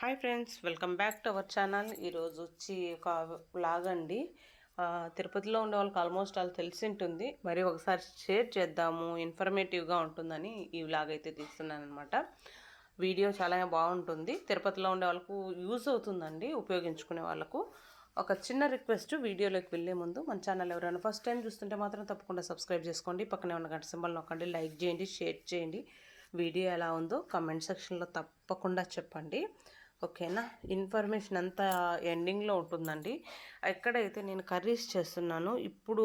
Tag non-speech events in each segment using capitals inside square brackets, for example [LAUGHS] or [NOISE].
Hi friends welcome back to our channel. ఈరోజు వచ్చి ఒక వ్లాగ్ అండి. తిరుపతిలో ఉండే వాళ్ళకి ఆల్మోస్ట్ వాళ్ళు తెలిసి ఉంటుంది మరి ఒకసారి షేర్ చేద్దాము ఇన్ఫర్మేటివ్గా ఉంటుందని ఈ వ్లాగ్ అయితే తీస్తున్నాను అనమాట వీడియో చాలా బాగుంటుంది. తిరుపతిలో ఉండే వాళ్ళకు యూజ్ అవుతుందండి ఉపయోగించుకునే వాళ్ళకు. ఒక చిన్న రిక్వెస్ట్ వీడియోలోకి వెళ్ళే ముందు మన ఛానల్ ఎవరైనా ఫస్ట్ టైం చూస్తుంటే మాత్రం తప్పకుండా సబ్స్క్రైబ్ చేసుకోండి. పక్కనే ఉన్న గంట సింబల్ నొక్కండి లైక్ చేయండి షేర్ చేయండి. వీడియో ఎలా ఉందో కమెంట్ సెక్షన్లో తప్పకుండా చెప్పండి. ఓకేనా? ఇన్ఫర్మేషన్ అంతా ఎండింగ్లో ఉంటుందండి. ఎక్కడైతే నేను కర్రీస్ చేస్తున్నాను ఇప్పుడు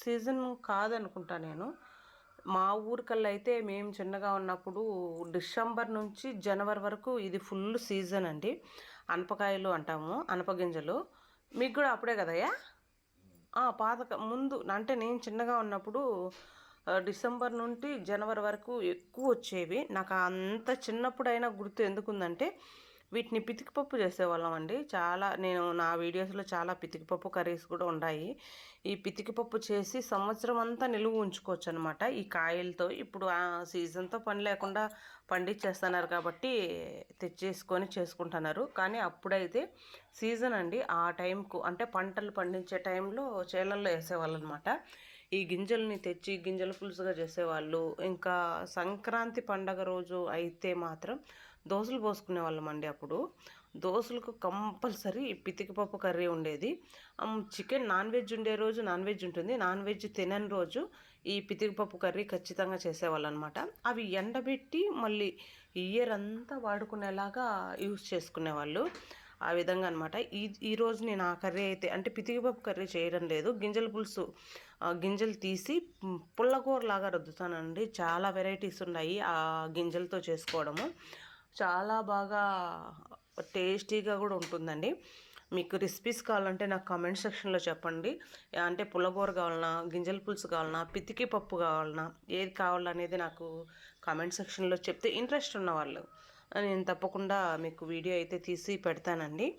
సీజన్ కాదనుకుంటా నేను. మా ఊరికల్లా అయితే మేము చిన్నగా ఉన్నప్పుడు డిసెంబర్ నుంచి జనవరి వరకు ఇది ఫుల్ సీజన్ అండి. అనపకాయలు అంటాము అనపగింజలు మీకు కూడా అప్పుడే కదయ్యా పాతక పాత ముందు అంటే నేను చిన్నగా ఉన్నప్పుడు డిసెంబర్ నుండి జనవరి వరకు ఎక్కువ వచ్చేవి. నాకు అంత చిన్నప్పుడైనా గుర్తు ఎందుకుందంటే వీటిని పితికిపప్పు చేసేవాళ్ళం అండి. చాలా నేను నా వీడియోస్లో చాలా పితికిపప్పు కర్రీస్ కూడా ఉన్నాయి ఈ పితికిపప్పు చేసి సంవత్సరం అంతా నిలువ ఉంచుకోవచ్చు అనమాట ఈ కాయలతో ఇప్పుడు ఆ సీజన్తో పని లేకుండా పండించేస్తున్నారు కాబట్టి తెచ్చేసుకొని చేసుకుంటున్నారు. కానీ అప్పుడైతే సీజన్ అండి. ఆ టైంకు అంటే పంటలు పండించే టైంలో చేలల్లో వేసేవాళ్ళు అనమాట ఈ గింజల్ని తెచ్చి గింజల పులుసుగా చేసేవాళ్ళు. ఇంకా సంక్రాంతి పండగ రోజు అయితే మాత్రం దోశలు పోసుకునే వాళ్ళం అండి అప్పుడు. దోశలకు కంపల్సరీ పితికిపప్పు కర్రీ ఉండేది. చికెన్ నాన్ వెజ్ ఉండే రోజు నాన్ వెజ్ ఉంటుంది. నాన్ వెజ్ తినని రోజు ఈ పితికిపప్పు కర్రీ ఖచ్చితంగా చేసేవాళ్ళు అనమాట అవి ఎండబెట్టి మళ్ళీ ఇయర్ అంతా వాడుకునేలాగా యూస్ చేసుకునేవాళ్ళు. ఆ విధంగా అనమాట ఈ ఈరోజు నేను ఆ కర్రీ అయితే అంటే పితికిపప్పు కర్రీ చేయడం లేదు. గింజల పులుసు ఆ, గింజలు తీసి పుల్లకూరలాగా లాగా రుద్దుతానండి. చాలా వెరైటీస్ ఉన్నాయి ఆ గింజలతో చేసుకోవడము. చాలా బాగా టేస్టీగా కూడా ఉంటుందండి. మీకు రెసిపీస్ కావాలంటే నాకు కామెంట్ సెక్షన్లో చెప్పండి. అంటే పుల్లగూర కావాలన్నా గింజల పులుసు కావాలన్నా పితికి పప్పు కావాలన్నా ఏది కావాలనేది నాకు కామెంట్ సెక్షన్లో చెప్తే ఇంట్రెస్ట్ ఉన్న వాళ్ళు నేను తప్పకుండా మీకు వీడియో అయితే తీసి పెడతానండి.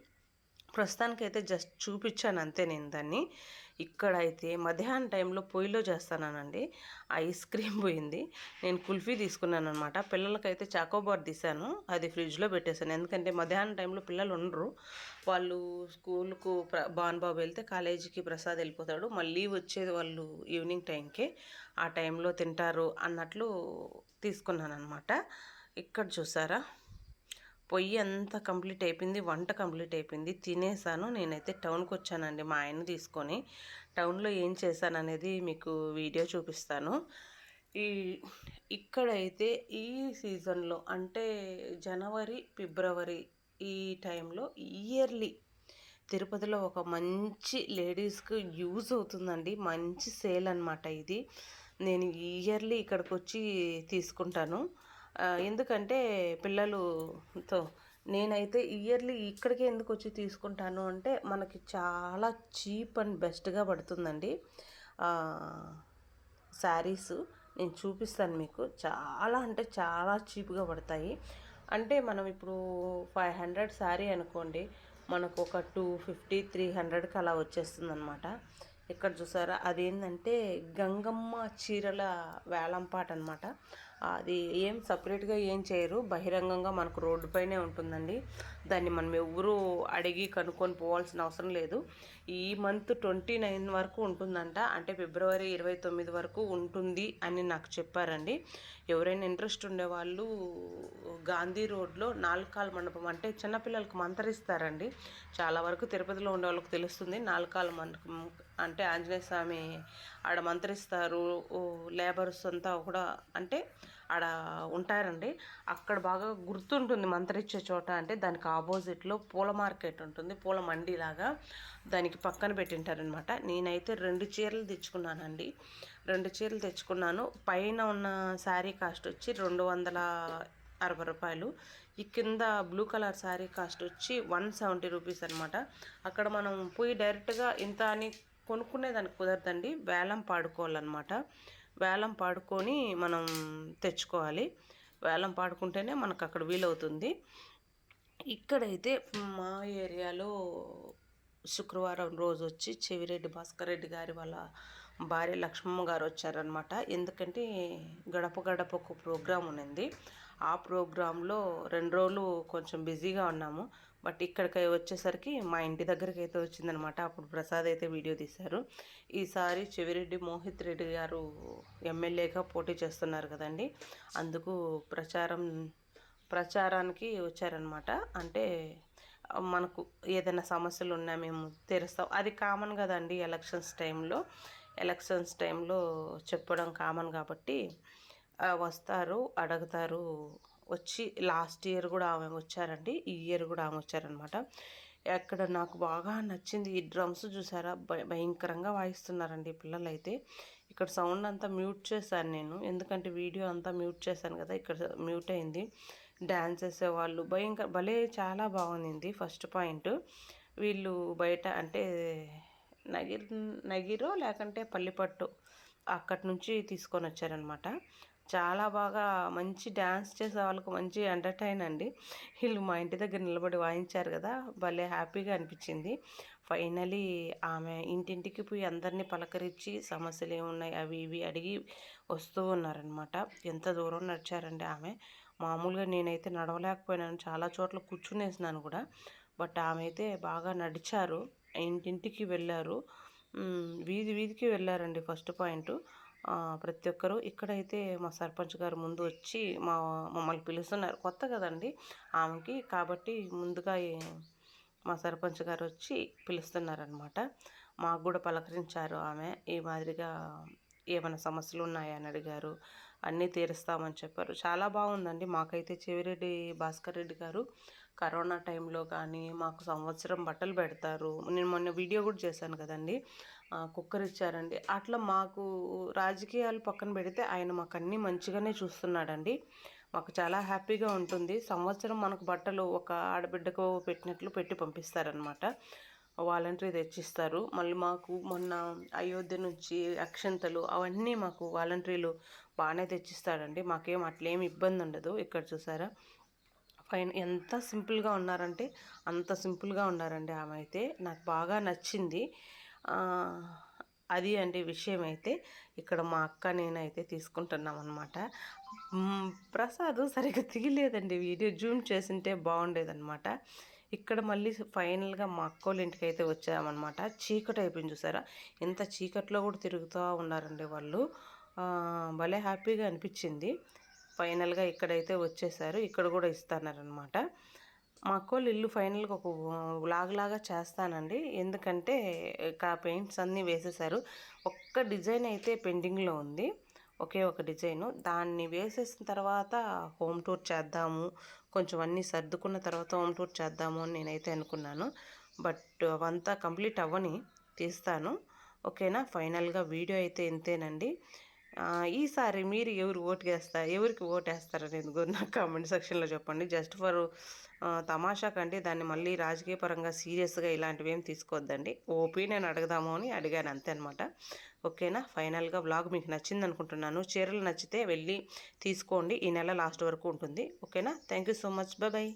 ప్రస్తుతానికైతే జస్ట్ చూపించాను అంతే నేను దాన్ని. ఇక్కడైతే మధ్యాహ్నం టైంలో పొయ్యిలో చేస్తానండి ఐస్ క్రీమ్ పోయింది. నేను కుల్ఫీ తీసుకున్నాను అనమాట పిల్లలకైతే చాకోబార్ తీసాను అది ఫ్రిడ్జ్లో పెట్టేశాను. ఎందుకంటే మధ్యాహ్నం టైంలో పిల్లలు ఉండరు. వాళ్ళు స్కూల్కు ప్ర బాబు వెళ్తే కాలేజీకి ప్రసాద్ వెళ్ళిపోతాడు. మళ్ళీ వచ్చేది వాళ్ళు ఈవినింగ్ టైంకే. ఆ టైంలో తింటారు అన్నట్లు తీసుకున్నాను అనమాట ఇక్కడ చూసారా? పొయ్యి అంతా కంప్లీట్ అయిపోయింది వంట కంప్లీట్ అయిపోయింది. తినేసాను. నేనైతే టౌన్కి వచ్చానండి మా ఆయన తీసుకొని. టౌన్లో ఏం చేశాను అనేది మీకు వీడియో చూపిస్తాను. ఈ ఇక్కడైతే ఈ సీజన్లో అంటే జనవరి ఫిబ్రవరి ఈ టైంలో ఇయర్లీ తిరుపతిలో ఒక మంచి లేడీస్కి యూజ్ అవుతుందండి. మంచి సేల్ అనమాట ఇది. నేను ఇయర్లీ ఇక్కడికి వచ్చి తీసుకుంటాను. ఎందుకంటే పిల్లలుతో నేనైతే ఇయర్లీ ఇక్కడికే ఎందుకు వచ్చి తీసుకుంటాను అంటే మనకి చాలా చీప్ అండ్ బెస్ట్గా పడుతుందండి. శారీస్ నేను చూపిస్తాను మీకు. చాలా అంటే చాలా చీప్గా పడతాయి. అంటే మనం ఇప్పుడు ఫైవ్ హండ్రెడ్ శారీ అనుకోండి మనకు ఒక టూ ఫిఫ్టీ త్రీ హండ్రెడ్కి అలా వచ్చేస్తుంది అనమాట ఇక్కడ చూసారా అదేంటంటే గంగమ్మ చీరల వేలంపాట అనమాట అది ఏం సపరేట్గా ఏం చేయరు. బహిరంగంగా మనకు రోడ్డు పైనే ఉంటుందండి. దాన్ని మనం ఎవరు అడిగి కనుక్కొని పోవాల్సిన అవసరం లేదు. ఈ మంత్ ట్వంటీ నైన్ వరకు ఉంటుందంట. అంటే ఫిబ్రవరి ఇరవై తొమ్మిది వరకు ఉంటుంది అని నాకు చెప్పారండి. ఎవరైనా ఇంట్రెస్ట్ ఉండేవాళ్ళు గాంధీ రోడ్లో నాలుకాల మండపం అంటే చిన్నపిల్లలకు మంతరిస్తారండి. చాలా వరకు తిరుపతిలో ఉండే వాళ్ళకి తెలుస్తుంది. నాలుకాల మండపం అంటే ఆంజనేయ స్వామి ఆడ మంత్రిస్తారు లేబర్స్ అంతా కూడా అంటే ఆడ ఉంటారండి. అక్కడ బాగా గుర్తుంటుంది మంత్రిచ్చే చోట అంటే దానికి ఆపోజిట్లో పూల మార్కెట్ ఉంటుంది పూల మండి లాగా దానికి పక్కన పెట్టింటారనమాట నేనైతే రెండు చీరలు తెచ్చుకున్నానండి. రెండు చీరలు తెచ్చుకున్నాను. పైన ఉన్న శారీ కాస్ట్ వచ్చి రెండు వందల అరవై రూపాయలు. ఈ కింద బ్లూ కలర్ శారీ కాస్ట్ వచ్చి వన్ సెవెంటీ రూపీస్ అనమాట అక్కడ మనం పోయి డైరెక్ట్గా ఇంత అని కొనుక్కునేదానికి కుదరదండి. వేలం పాడుకోవాలన్నమాట. వేలం పాడుకొని మనం తెచ్చుకోవాలి. వేలం పాడుకుంటేనే మనకు అక్కడ వీలవుతుంది. ఇక్కడైతే మా ఏరియాలో శుక్రవారం రోజు వచ్చి చెవిరెడ్డి భాస్కర్ రెడ్డి గారి వాళ్ళ భార్య లక్ష్మమ్మ గారు వచ్చారనమాట ఎందుకంటే గడప ఒక ప్రోగ్రాం ఉన్నింది. ఆ ప్రోగ్రాంలో రెండు రోజులు కొంచెం బిజీగా ఉన్నాము. బట్ ఇక్కడికి వచ్చేసరికి మా ఇంటి దగ్గరికి అయితే వచ్చిందనమాట. అప్పుడు ప్రసాద్ అయితే వీడియో తీశారు. ఈసారి చెవిరెడ్డి మోహిత్ రెడ్డి గారు ఎమ్మెల్యేగా పోటీ చేస్తున్నారు కదండి. అందుకు ప్రచారం ప్రచారానికి వచ్చారనమాట. అంటే మనకు ఏదైనా సమస్యలు ఉన్నా మేము తెరుస్తాం. అది కామన్ కదండి ఎలక్షన్స్ టైంలో. ఎలక్షన్స్ టైంలో చెప్పడం కామన్ కాబట్టి వస్తారు అడుగుతారు వచ్చి లాస్ట్ ఇయర్ కూడా ఆమె వచ్చారండి. ఈ ఇయర్ కూడా ఆమె వచ్చారనమాట ఎక్కడ నాకు బాగా నచ్చింది ఈ డ్రమ్స్ చూసారా? భయంకరంగా వాయిస్తున్నారండి పిల్లలు అయితే ఇక్కడ సౌండ్ అంతా మ్యూట్ చేశాను నేను. ఎందుకంటే వీడియో అంతా మ్యూట్ చేశాను కదా ఇక్కడ మ్యూట్ అయింది. డ్యాన్స్ చేసేవాళ్ళు భయంకర భలే చాలా బాగుంది ఫస్ట్ పాయింట్. వీళ్ళు బయట అంటే నగిర్ నగిరో లేకంటే పల్లిపట్టు అక్కడి నుంచి తీసుకొని వచ్చారనమాట చాలా బాగా మంచి డ్యాన్స్ చేసే వాళ్ళకు మంచి ఎంటర్టైన్ అండి. వీళ్ళు మా ఇంటి దగ్గర నిలబడి వాయించారు కదా భలే హ్యాపీగా అనిపించింది. ఫైనలీ ఆమె ఇంటింటికి పోయి అందరినీ పలకరించి సమస్యలు ఏమున్నాయి అవి ఇవి అడిగి వస్తూ ఉన్నారనమాట ఎంత దూరం నడిచారండి ఆమె. మామూలుగా నేనైతే నడవలేకపోయినాను చాలా చోట్ల కూర్చునేసినాను కూడా. బట్ ఆమె అయితే బాగా నడిచారు ఇంటింటికి వెళ్ళారు. వీధి వీధికి వెళ్ళారండి ఫస్ట్ పాయింట్. ప్రతి ఒక్కరు ఇక్కడైతే మా సర్పంచ్ గారు ముందు వచ్చి మా మమ్మల్ని పిలుస్తున్నారు. కొత్త కదండి ఆమెకి. కాబట్టి ముందుగా మా సర్పంచ్ గారు వచ్చి పిలుస్తున్నారనమాట మాకు కూడా పలకరించారు ఆమె. ఈ మాదిరిగా ఏమైనా సమస్యలు ఉన్నాయని అడిగారు. అన్నీ తీరుస్తామని చెప్పారు. చాలా బాగుందండి. మాకైతే చెవిరెడ్డి భాస్కర్ రెడ్డి గారు కరోనా టైంలో కానీ మాకు సంవత్సరం బట్టలు పెడతారు. నేను మొన్న వీడియో కూడా చేశాను కదండి. కుక్కర్ ఇచ్చారండి అట్లా మాకు రాజకీయాలు పక్కన పెడితే ఆయన మాకు అన్నీ మంచిగానే చూస్తున్నాడండి. మాకు చాలా హ్యాపీగా ఉంటుంది. సంవత్సరం మనకు బట్టలు ఒక ఆడబిడ్డకు పెట్టినట్లు పెట్టి పంపిస్తారనమాట వాలంటరీ తెచ్చిస్తారు. మళ్ళీ మాకు మొన్న అయోధ్య నుంచి అక్షంతలు అవన్నీ మాకు వాలంటరీలు బాగానే తెచ్చిస్తాడండి. మాకేం అట్లేం ఇబ్బంది ఉండదు. ఇక్కడ చూసారా? ఫైన్ ఎంత సింపుల్గా ఉన్నారంటే అంత సింపుల్గా ఉన్నారండి ఆమె అయితే. నాకు బాగా నచ్చింది. అది అండి విషయం అయితే ఇక్కడ మా అక్క నేనైతే తీసుకుంటున్నాం అనమాట ప్రసాద్ సరిగ్గా తీయలేదండి. వీడియో జూమ్ చేసింటే బాగుండేదన్నమాట. ఇక్కడ మళ్ళీ ఫైనల్గా మా అక్కోళ్ళ ఇంటికి అయితే వచ్చామన్నమాట. చీకటి అయిపోయింది చూసారా? ఇంత చీకట్లో కూడా తిరుగుతూ ఉన్నారండి వాళ్ళు. భలే హ్యాపీగా అనిపించింది. ఫైనల్గా ఇక్కడైతే వచ్చేసారు. ఇక్కడ కూడా ఇస్తారనమాట మా అక్కోళ్ళు ఇల్లు ఫైనల్గా ఒక లాగలాగా చేస్తానండి. ఎందుకంటే ఇంకా పెయింట్స్ అన్నీ వేసేసారు. ఒక్క డిజైన్ అయితే పెండింగ్లో ఉంది. ఒకే ఒక డిజైను. దాన్ని వేసేసిన తర్వాత హోమ్ టూర్ చేద్దాము. కొంచెం అన్నీ సర్దుకున్న తర్వాత హోమ్ టూర్ చేద్దాము అని నేనైతే అనుకున్నాను. బట్ అవంతా కంప్లీట్ అవ్వని తీస్తాను. ఓకేనా? ఫైనల్గా వీడియో అయితే ఇంతేనండి. ఈసారి మీరు ఎవరు ఓటు వేస్తారు ఎవరికి ఓటు వేస్తారనేది కూడా [LAUGHS] నాకు కామెంట్ సెక్షన్లో చెప్పండి. జస్ట్ ఫర్ తమాషా కంటే దాన్ని మళ్ళీ రాజకీయ పరంగా సీరియస్గా ఇలాంటివి ఏం తీసుకోవద్దండి ఒపీనియన్ అడగదాము అని అడిగాను అంతే అనమాట ఓకేనా? ఫైనల్గా బ్లాగ్ మీకు నచ్చింది అనుకుంటున్నాను. చీరలు నచ్చితే వెళ్ళి తీసుకోండి. ఈ నెల లాస్ట్ వరకు ఉంటుంది. ఓకేనా? Thank you so much bye